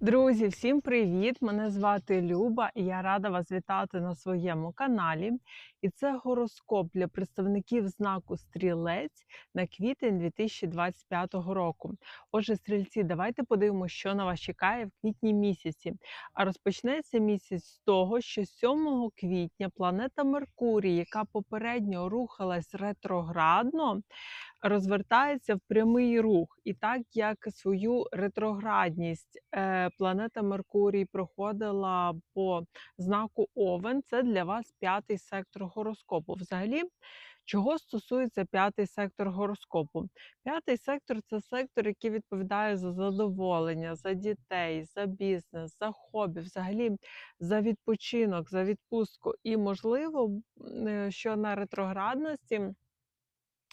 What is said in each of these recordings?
Друзі, всім привіт! Мене звати Люба і я рада вас вітати на своєму каналі. І це гороскоп для представників знаку Стрілець на квітень 2025 року. Отже, стрільці, давайте подивимося, що на вас чекає в квітні місяці. А розпочнеться місяць з того, що 7 квітня планета Меркурій, яка попередньо рухалась ретроградно, розвертається в прямий рух. І так як свою ретроградність е, планета Меркурій проходила по знаку Овен, це для вас п'ятий сектор гороскопу. Взагалі, чого стосується п'ятий сектор гороскопу? П'ятий сектор це сектор, який відповідає за задоволення, за дітей, за бізнес, за хобі, взагалі за відпочинок, за відпустку. І можливо, е, що на ретроградності.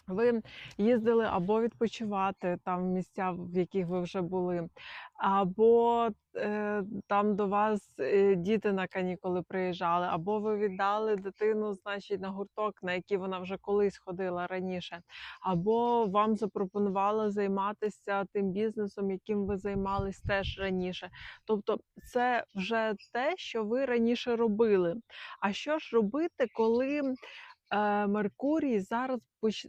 Ви їздили або відпочивати там в місця, в яких ви вже були, або е, там до вас е, діти на канікули приїжджали, або ви віддали дитину, значить, на гурток, на який вона вже колись ходила раніше, або вам запропонували займатися тим бізнесом, яким ви займались теж раніше. Тобто, це вже те, що ви раніше робили. А що ж робити, коли Меркурій зараз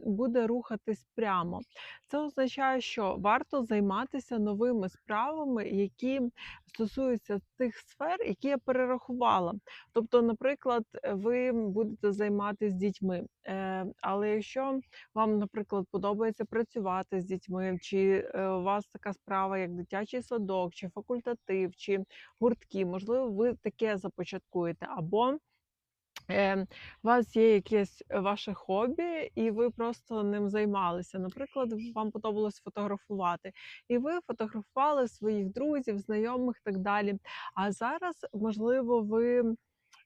буде рухатись прямо. Це означає, що варто займатися новими справами, які стосуються тих сфер, які я перерахувала. Тобто, наприклад, е, ви будете займатися дітьми, е, але якщо вам, наприклад, подобається працювати з дітьми, чи е, у вас така справа, як дитячий садок, чи факультатив, чи гуртки, можливо, ви таке започаткуєте або Е, у вас є якесь ваше хобі, і ви просто ним займалися. Наприклад, вам подобалось фотографувати, і ви фотографували своїх друзів, знайомих і так далі. А зараз, можливо, ви е,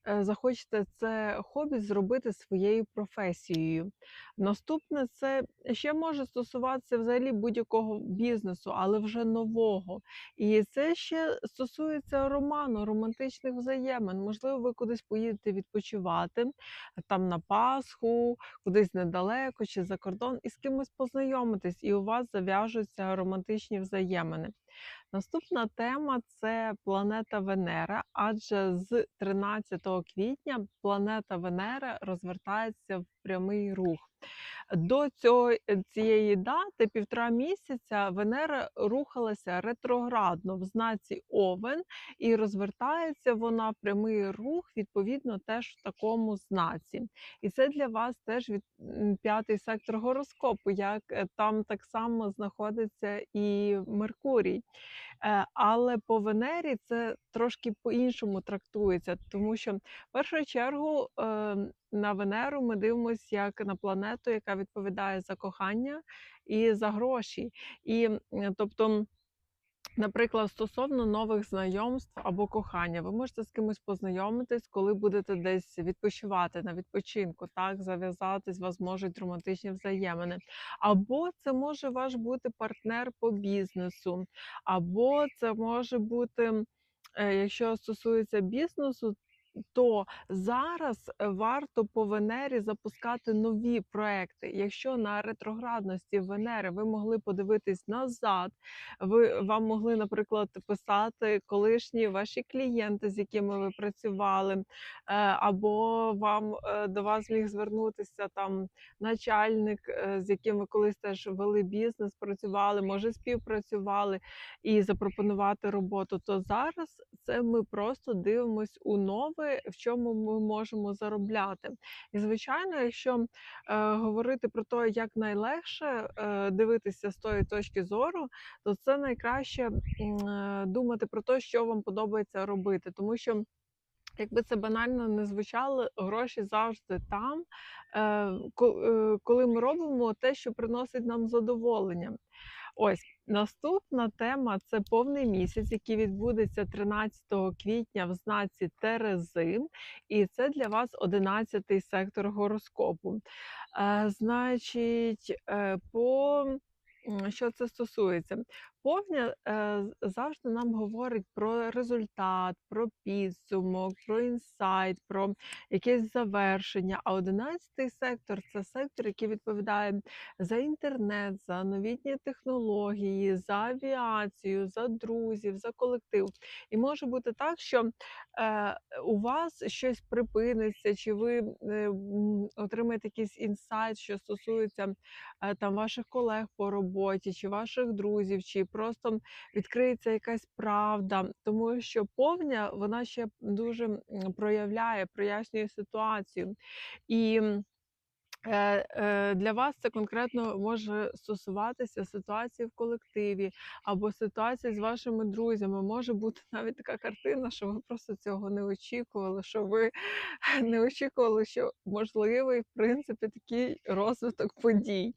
захочете це хобі зробити своєю професією. Наступне це ще може стосуватися взагалі будь-якого бізнесу, але вже нового. І це ще стосується роману, романтичних взаємин. Можливо, ви кудись поїдете відпочивати там на Пасху, кудись недалеко чи за кордон, і з кимось познайомитись, і у вас зав'яжуться романтичні взаємини. Наступна тема це планета Венера, адже з 13 квітня планета Венера розвертається в прямий рух. До цього, цієї дати, півтора місяця, Венера рухалася ретроградно в знаці Овен, і розвертається вона прямий рух, відповідно, теж в такому знаці. І це для вас теж від п'ятий сектор гороскопу, як е, там так само знаходиться і Меркурій. Е, Але по Венері це трошки по-іншому трактується, тому що в першу чергу е, на Венеру ми дивимося як на планету, яка відповідає за кохання і за гроші. І тобто. Наприклад, стосовно нових знайомств або кохання, ви можете з кимось познайомитись, коли будете десь відпочивати на відпочинку, так зав'язатись, вас можуть романтичні взаємини. Або це може ваш бути партнер по бізнесу, або це може бути, е, якщо стосується бізнесу. То зараз е, варто по Венері запускати нові проекти. Якщо на ретроградності Венери ви могли подивитись назад, ви вам могли, наприклад, писати колишні ваші клієнти, з якими ви працювали, е, або вам е, до вас міг звернутися там начальник, з яким ви колись теж вели бізнес, працювали, може співпрацювали і запропонувати роботу. То зараз це ми просто дивимось у нове, в чому ми можемо заробляти. І звичайно, якщо е, говорити про те, як найлегше е, дивитися з тої точки зору, то це найкраще е, думати про те, що вам подобається робити, тому що. Якби це банально не звучало, гроші завжди там, е, е, коли ми робимо те, що приносить нам задоволення. Ось наступна тема це повний місяць, який відбудеться 13 квітня в знаці Терези, і це для вас 11 сектор гороскопу. Е, значить, е, по що це стосується? Повня е, завжди нам говорить про результат, про підсумок, про інсайт, про якесь завершення. А одинадцятий сектор це сектор, який відповідає за інтернет, за новітні технології, за авіацію, за друзів, за колектив. І може бути так, що е, у вас щось припиниться, чи ви е, отримаєте якийсь інсайт, що стосується там ваших колег по роботі, чи ваших друзів, чи просто відкриється якась правда, тому що повня вона ще дуже проявляє, прояснює ситуацію. І Для вас це конкретно може стосуватися ситуації в колективі або ситуації з вашими друзями. Може бути навіть така картина, що ви просто цього не очікували, що ви не очікували, що можливий в принципі такий розвиток подій.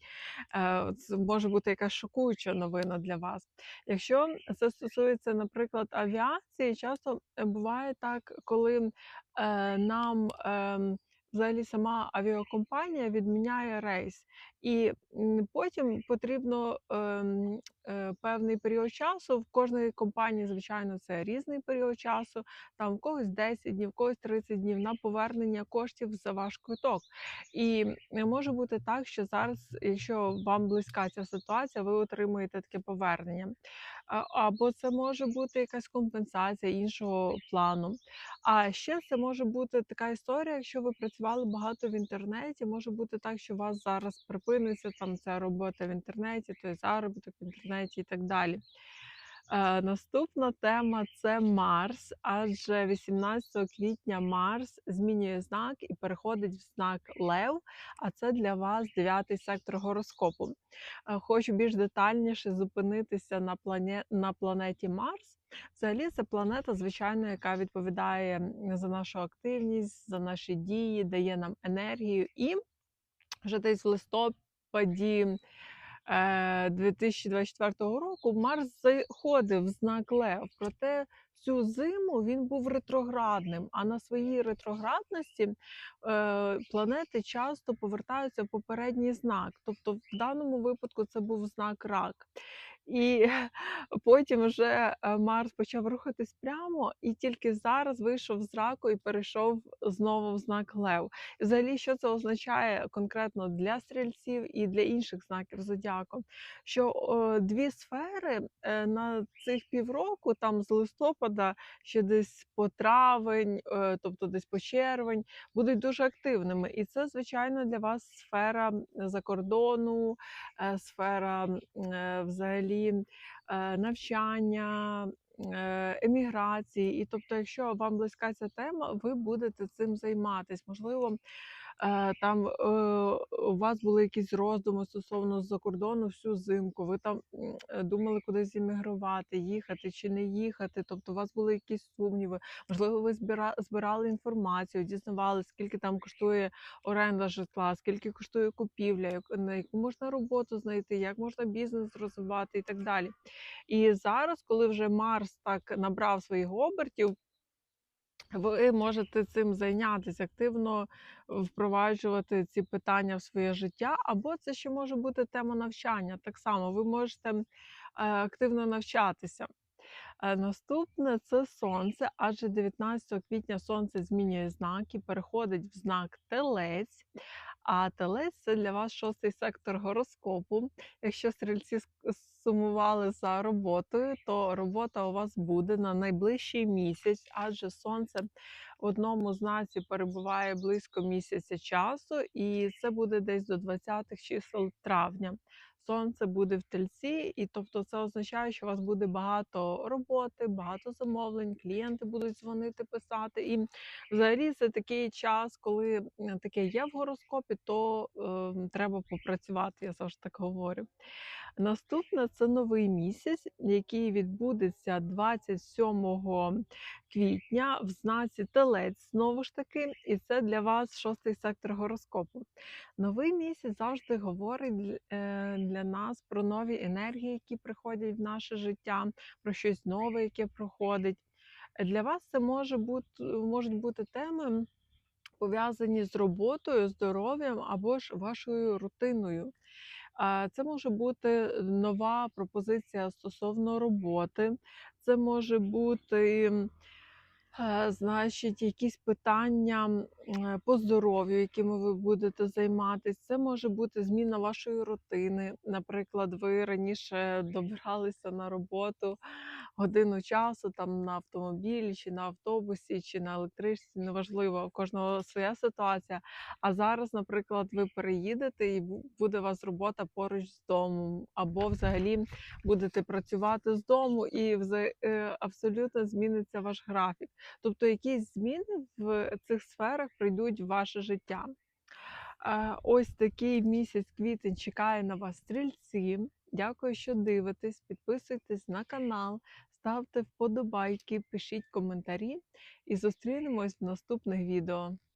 Е, Це може бути якась шокуюча новина для вас. Якщо це стосується, наприклад, авіації, часто е, буває так, коли е, нам. Взагалі сама авіакомпанія відміняє рейс, і потім потрібно ем, е, певний період часу. В кожної компанії, звичайно, це різний період часу. Там в когось 10 днів, в когось 30 днів на повернення коштів за ваш квиток. І е, може бути так, що зараз, якщо вам близька ця ситуація, ви отримуєте таке повернення. Або це може бути якась компенсація іншого плану. А ще це може бути така історія, якщо ви працювали багато в інтернеті, може бути так, що у вас зараз припиниться там ця робота в інтернеті, той заробіток в інтернеті і так далі. Е, наступна тема це Марс, адже 18 квітня Марс змінює знак і переходить в знак Лев, а це для вас дев'ятий сектор гороскопу. Е, Хочу більш детальніше зупинитися на, плане... на планеті Марс. Взагалі, це планета, звичайно, яка відповідає за нашу активність, за наші дії, дає нам енергію. І вже десь в листопаді 2024 року Марс заходив в знак Лев. Проте цю зиму він був ретроградним. А на своїй ретроградності е, планети часто повертаються в попередній знак. Тобто, в даному випадку це був знак рак. І потім вже е, Марс почав рухатись прямо, і тільки зараз вийшов з раку і перейшов знову в знак Лев. І взагалі, що це означає конкретно для стрільців і для інших знаків зодіаку? Що о, дві сфери е, на цих півроку, там з листопада ще десь по травень, е, тобто десь по червень, будуть дуже активними. І це, звичайно, для вас сфера закордону, е, сфера е, взагалі е, навчання. е, Еміграції, і тобто, якщо вам близька ця тема, ви будете цим займатися. Можливо, там е, у вас були якісь роздуми стосовно з-за кордону всю зимку. Ви там е, думали кудись іммігрувати, їхати чи не їхати. Тобто, у вас були якісь сумніви. Можливо, ви збирали інформацію, дізнавалися, скільки там коштує оренда житла, скільки коштує купівля, на яку можна роботу знайти, як можна бізнес розвивати і так далі. І зараз, коли вже Марс так набрав своїх обертів, ви можете цим зайнятися, активно впроваджувати ці питання в своє життя, або це ще може бути тема навчання. Так само ви можете е, активно навчатися. Е, Наступне це сонце, адже 19 квітня сонце змінює знак і переходить в знак Телець. А телець це для вас шостий сектор гороскопу. Якщо стрільці сумували за роботою, то робота у вас буде на найближчий місяць, адже сонце в одному знаці перебуває близько місяця часу, і це буде десь до 20-х чисел травня. Сонце буде в тельці, і тобто це означає, що у вас буде багато роботи, багато замовлень, клієнти будуть дзвонити, писати. І взагалі це такий час, коли таке є в гороскопі, то е, треба попрацювати. Я завжди так говорю. Наступне це новий місяць, який відбудеться 27 квітня в знаці Телець. Знову ж таки, і це для вас шостий сектор гороскопу. Новий місяць завжди говорить е, для нас про нові енергії, які приходять в наше життя, про щось нове, яке проходить. Для вас це може бути можуть бути теми пов'язані з роботою, здоров'ям або ж вашою рутиною. Це може бути нова пропозиція стосовно роботи, це може бути, значить, якісь питання е, по здоров'ю, якими ви будете займатися. Це може бути зміна вашої рутини. Наприклад, ви раніше добиралися на роботу годину часу там на автомобілі, чи на автобусі, чи на електричці, неважливо, у кожного своя ситуація. А зараз, наприклад, ви переїдете і буде у вас робота поруч з домом, або взагалі будете працювати з дому, і е, абсолютно зміниться ваш графік. Тобто якісь зміни в цих сферах прийдуть в ваше життя. Е, Ось такий місяць квітень чекає на вас стрільці. Дякую, що дивитесь. Підписуйтесь на канал, ставте вподобайки, пишіть коментарі і зустрінемось в наступних відео.